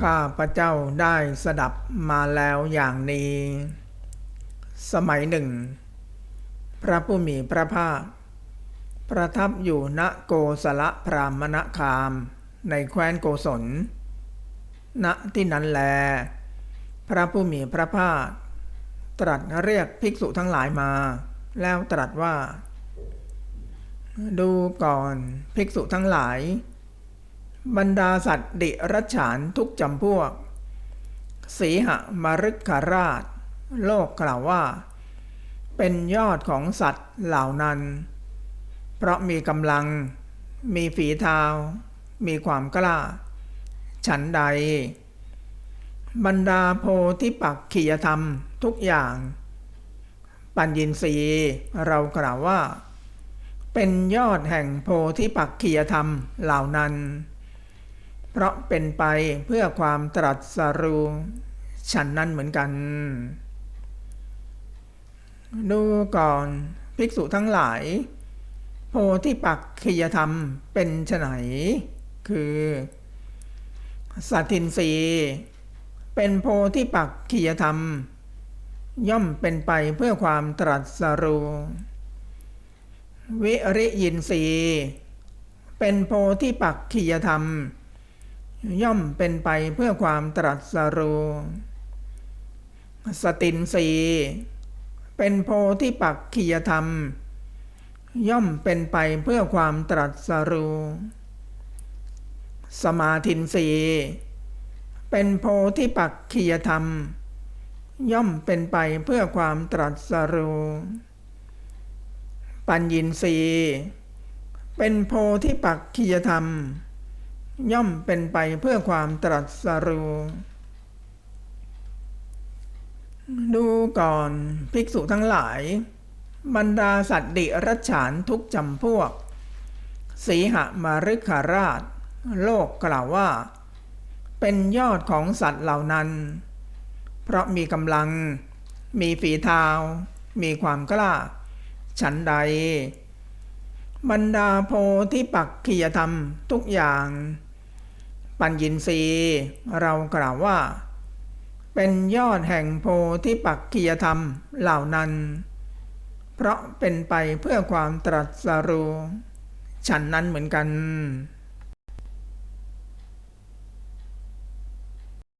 ข้าพระเจ้าได้สดับมาแล้วอย่างนี้ สมัยหนึ่ง พระผู้มีพระภาค ประทับอยู่ณโกสละพรามณคาม ในแคว้นโกศล ณที่นั้นแล พระผู้มีพระภาค ตรัสเรียกภิกษุทั้งหลายมา แล้วตรัสว่า ดูก่อนภิกษุทั้งหลาย บรรดาสัตว์ดิรัจฉานทุกจำพวก สีหมรึกขราช โลกกล่าวว่า เป็นยอดของสัตว์เหล่านั้น เพราะมีกำลัง มีฝีเท้ามีความกล้า ฉันใด บรรดาโพธิปักขียธรรมทุกอย่าง ปัญญินรีเรากล่าวว่า เป็นยอดแห่งโพธิปักขียธรรมเหล่านั้น เพราะเป็นไปเพื่อความตรัสรู้ฉันนั้นเหมือนกัน ดูก่อนภิกษุทั้งหลาย โพธิปักขียธรรมเป็นไฉนคือสัตทินรีเป็นโพธิปักขียธรรม ย่อมเป็นไปเพื่อความตรัสรู้วิริยินรีเป็นโพธิปักขียธรรม ย่อมเป็นไปเพื่อความตรัสรู้สตินรีเป็นโพธิปักขียธรรม ย่อมเป็นไปเพื่อความตรัสรู้สมาธินรีเป็นโพธิปักขียธรรม ย่อมเป็นไปเพื่อความตรัสรู้ปัญญินรีเป็นโพธิปักขียธรรม ย่อมเป็นไปเพื่อความตรัสรู้ดูก่อนภิกษุทั้งหลาย บรรดาสัตว์ดิรัจฉานทุกจำพวก สีหมารึกขาราช โลกกล่าวว่า เป็นยอดของสัตว์เหล่านั้น เพราะมีกำลัง มีฝีเท้ามีความกล้า ฉันใด บรรดาโพธิปักขียธรรมทุกอย่าง ปัญญินรีเรากล่าวว่า เป็นยอดแห่งโพธิปักกิยธรรมเหล่านั้น เพราะเป็นไปเพื่อความตรัสรู้ฉันนั้นเหมือนกัน